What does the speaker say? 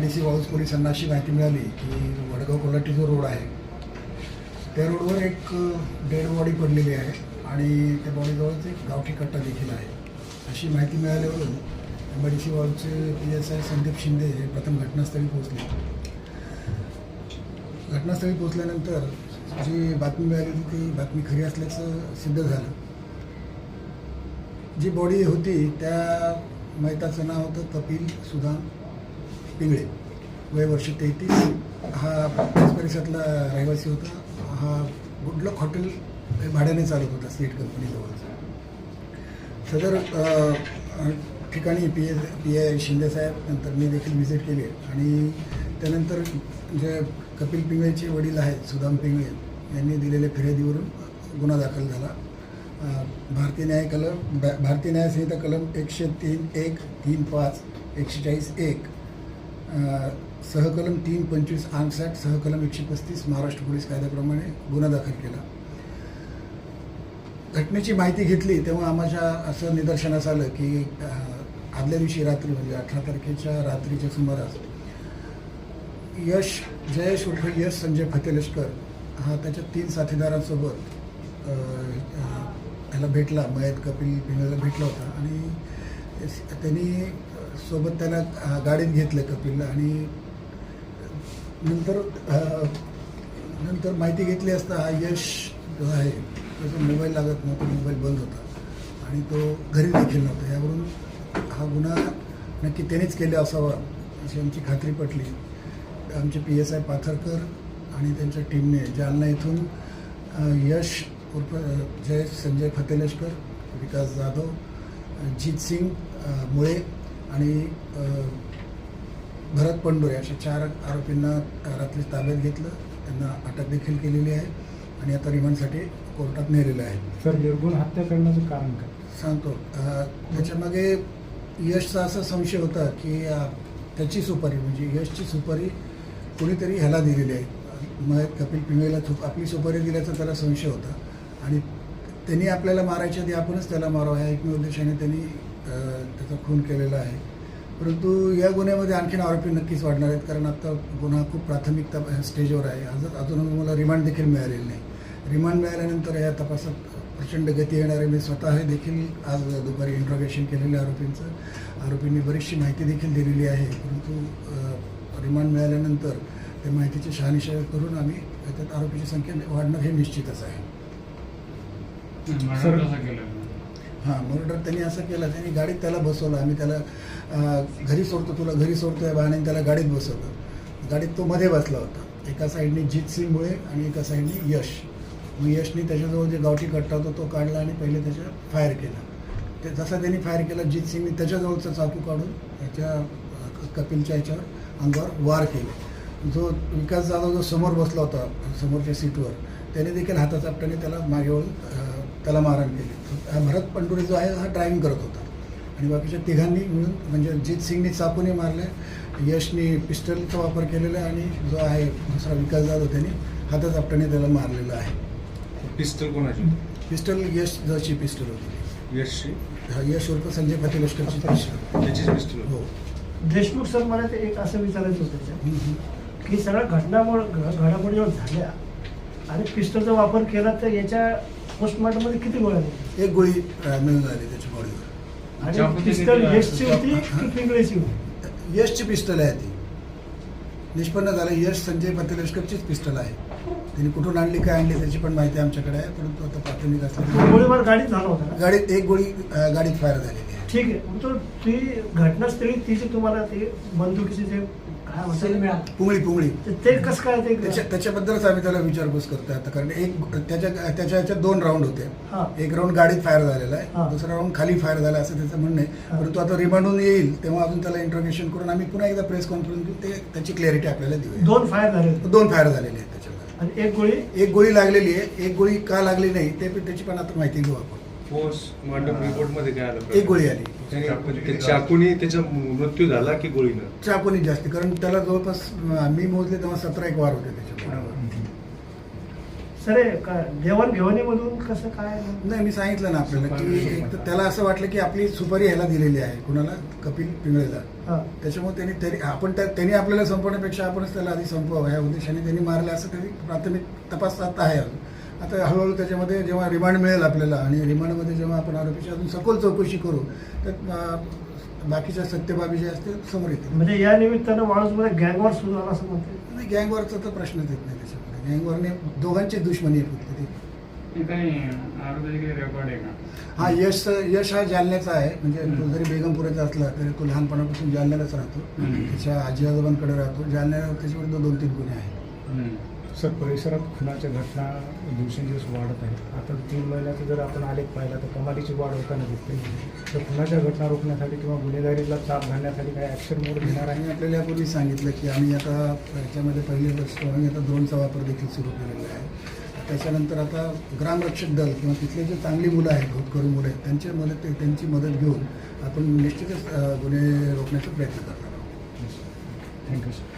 D C वाऊस पोलिसांना अशी माहिती मिळाली की वडगाव कोल्हाटी जो रोड आहे त्या रोडवर एक डेड बॉडी पडलेली आहे आणि त्या बॉडीजवळच एक गावठी कट्टा देखील आहे. अशी माहिती मिळाल्यावरून M I D C वाळूचे P S I Sandeep Shinde हे प्रथम घटनास्थळी पोहोचले. घटनास्थळी पोहोचल्यानंतर जी बातमी मिळाली होती ती बातमी खरी असल्याचं सिद्ध झालं. जी बॉडी होती त्या मैताचं नाव होतं कपिल सुदाम. पिंगळे. वय वर्ष तेहतीस. हा परिसरातला रहिवासी होता. हा गुडलक हॉटेल हे भाड्याने चालत होता स्टेट कंपनीजवळचा सदर ठिकाणी पी ए पी ए शिंदेसाहेब नंतर मी देखील व्हिजिट केली. आणि त्यानंतर जे कपिल पिंगळेचे वडील आहेत सुदाम पिंगळे यांनी दिलेल्या फिर्यादीवरून गुन्हा दाखल झाला. भारतीय न्याय कलम भारतीय न्यायसंहिता कलम एकशे तीन एक तीन पाच एकशे चाळीस एक सहकलम तीन पंचवीस आठसाठ सहकलम एकशे पस्तीस महाराष्ट्र पोलीस कायद्याप्रमाणे गुन्हा दाखल केला. घटनेची माहिती घेतली तेव्हा आम्हाला असं निदर्शनास आलं की आदल्या दिवशी रात्री म्हणजे अठरा तारखेच्या रात्रीच्या सुमारास यश जयेश उर्फ यश संजय फतेलष्कर हा त्याच्या तीन साथीदारांसोबत ह्याला भेटला मयत कपिल भिंगला भेटला होता. आणि त्यांनी सोबत त्यांना गाडीत घेतलं कपिलला आणि नंतर नंतर माहिती घेतली असता हा यश जो आहे त्याचा मोबाईल लागत नव्हता मोबाईल बंद होता. आणि तो घरी देखील नव्हता. यावरून हा गुन्हा नक्की त्यानेच केला असावा अशी आमची खात्री पटली. आमचे पी एस आय पाथरकर आणि त्यांच्या टीमने जालना इथून यश उर्फ जय संजय फतेलेशकर विकास जाधव जीत सिंग मुळे आणि भरत पंडोरे अशा चार आरोपींना रात्री ताब्यात घेतलं. त्यांना अटक देखील केलेली आहे आणि आता रिमांडसाठी कोर्टात नेलेलं आहे. सर निर्गुण हत्या करण्याचं कारण काय? सांगतो. त्याच्यामागे यशचा असा संशय होता की त्याची सुपारी म्हणजे यशची सुपारी कोणीतरी ह्याला दिलेली आहे. मग कपिल पिंगळेला सुप आपली सुपारी दिल्याचा त्याला संशय होता. आणि त्यांनी आपल्याला मारायच्या आधी आपणच त्याला मारावं ह्या एकमेव उद्देशाने त्यांनी त्याचा खून केलेला आहे. परंतु या गुन्ह्यामध्ये आणखीन आरोपी नक्कीच वाढणार आहेत कारण आता गुन्हा खूप प्राथमिक तप स्टेजवर आहे. अजून अजून मला रिमांड देखील मिळालेलं नाही. रिमांड मिळाल्यानंतर या तपासात प्रचंड गती येणार आहे. मी स्वतः देखील आज दुपारी इंट्रोगेशन केलेलं आरोपींचं. आरोपींनी बरीचशी माहिती देखील दिलेली आहे. परंतु रिमांड मिळाल्यानंतर त्या माहितीची शहानिशा करून आम्ही त्याच्यात आरोपीची संख्या वाढणं हे निश्चितच आहे. सर- हां मर्डर त्यांनी असं केलं त्यांनी गाडीत त्याला बसवलं. आम्ही त्याला घरी सोडतो तुला घरी सोडतोय बहाण्याने त्याला गाडीत बसवलं. गाडीत तो मध्ये बसला होता. एका साईडने जीत सिंग मुळे आणि एका साईडने यश. मग यशने त्याच्याजवळ जे गावठी कट्टा होता तो काढला आणि पहिले त्याच्या फायर केला. ते जसा त्यांनी फायर केला जीत सिंगने त्याच्याजवळचा चाकू काढून त्याच्या कपिलच्या याच्यावर अंगावर वार केले. जो विकास जाधव जो समोर बसला होता समोरच्या सीटवर त्याने देखील हाताचा आपट्याने त्याला मागे वळून त्याला मारहाण केली. हा भरत पंडुरे जो आहे हा ड्रायव्हिंग करत होता. आणि बाकीच्या तिघांनी मिळून म्हणजे जित सिंगने चाकूने मारले यशने पिस्टलचा वापर केलेला आहे आणि जो आहे दुसरा विकास जाधव त्यांनी हाताचा आपट्याने त्याला मारलेला आहे. पिस्टल कोणाची? पिस्टल यश जशी पिस्टल होती. यशची? हा यश उर्फ संजय फते लष्करची पिस्टल त्याचीच पिस्टल हो. देशमुख सर मला ते एक असं विचारायचं होतं. की सगळ्या घटनामुळे घडामोडी झाल्या आणि पिस्टलचा वापर केला तर याच्या पोस्टमॉर्टममध्ये किती गोळ्या? एक गोळी मिळून आली त्याच्या बॉडीवर आणि पिस्टल किती यशची होती की पिंगळेची होती? यशची पिस्टल आहे ती. निष्पन्न झालं. यश संजय फतेलष्करचीच पिस्टल आहे. त्यांनी कुठून आणली काय आणली त्याची पण माहिती आमच्याकडे आहे. परंतु आता प्राथमिक तो असल्यामुळे गोळीबार गाडीत झाला होता ना गाडीत एक गोळी अं, गाडीत फायर झालेली आहे. ठीक आहे. पण तो ती घटनास्थळी ती जी तुम्हाला ते बंदुकीचे जे पुंगळी पुंगळी. ते- ते कसं काय ते त्याच्या त्याच्याबद्दलच आम्ही त्याला विचारपूस करतोय आता कारण एक त्याच्या त्याच्या ह्याच्यात दोन राऊंड होते. हा. एक राऊंड गाडीत फायर झालेला हा. आहे दुसरा राऊंड खाली फायर झाला असं त्याचं म्हणणं आहे. परंतु आता रिमांडून येईल तेव्हा अजून त्याला इंट्रोगेशन करून आम्ही पुन्हा एकदा प्रेस कॉन्फरन्स घेऊन ते त्याची क्लॅरिटी आपल्याला देऊया. दोन फायर झाले दोन फायर झालेले आहेत त्याच्यामध्ये. आणि एक गोळी? एक गोळी लागलेली आहे एक गोळी का लागली नाही ते पण त्याची पण आता माहिती घेऊ आपण. पोस्टमॉर्टम रिपोर्टमध्ये काय आलं? एक गोळी आली. त्याने- चाकूनी त्याचा मृत्यू झाला की गोळीनं? चाकूनी जास्ती कारण त्याला जवळपास मी मोजले तेव्हा सतरा एक वार होते त्याच्यामध्ये सर का- देवाणघेवाणीमधून कसं काय? नाही मी सांगितलं ना आपल्याला की एक तर त्याला असं वाटलं की आपली सुपारी ह्याला दिलेली आहे कुणाला? कपिल पिंगळेला. हा. त्याच्यामुळे त्यांनी तरी आपण त्या त्यांनी आपल्याला संपवण्यापेक्षा आपणच त्याला आधी संपवावं. ह्या उद्देशाने त्यांनी मारलं असं तरी प्राथमिक तपास आता आहे अजून. आता हळूहळू त्याच्यामध्ये जेव्हा रिमांड मिळेल आपल्याला आणि रिमांडमध्ये जेव्हा आपण आरोपीची अजून सखोल चौकशी करू तर बाकीच्या सत्यबाबी जे असतील समोर येतील. म्हणजे या निमित्तानं माणूसमध्ये गँगवर सुरू झाला असं म्हणते नाही गँगवरचा तर प्रश्नच येत नाही त्याच्यामध्ये. गँगवरने दोघांची दुश्मनी आहे फक्त ती. हे काही आरोग्याचे काही रेकॉर्ड आहे का? हा यश यश हा जालन्याचा आहे. म्हणजे तो जरी बेगमपुराचा असला तरी तो लहानपणापासून जालन्यालाच राहतो. त्याच्या आजी आजोबांकडे राहतो. जालन्याला त्याच्याविरुद्ध दोन तीन गुन्हे आहेत. सर परिसरात खुनाच्या घटना दिवसेंदिवस वाढत आहेत. आता तीन महिन्याचा जर आपण आलेख पाहिला तर कमालीची वाढ होताना दिसते. तर खुनाच्या घटना रोखण्यासाठी किंवा गुन्हेगारीला चाप घालण्यासाठी काही ॲक्शन मोड घेणार आहे? आपल्याला यापूर्वी सांगितलं की आम्ही आता याच्यामध्ये पहिले वर्ष आम्ही आता ड्रोनचा वापर देखील सुरू केलेला आहे. त्याच्यानंतर आता ग्रामरक्षक दल किंवा तिथले जे चांगली मुलं आहेत होतकरू मुलं आहेत त्यांच्या मदत त्यांची मदत घेऊन आपण निश्चितच गुन्हे रोखण्याचा प्रयत्न करणार आहोत. Thank you sir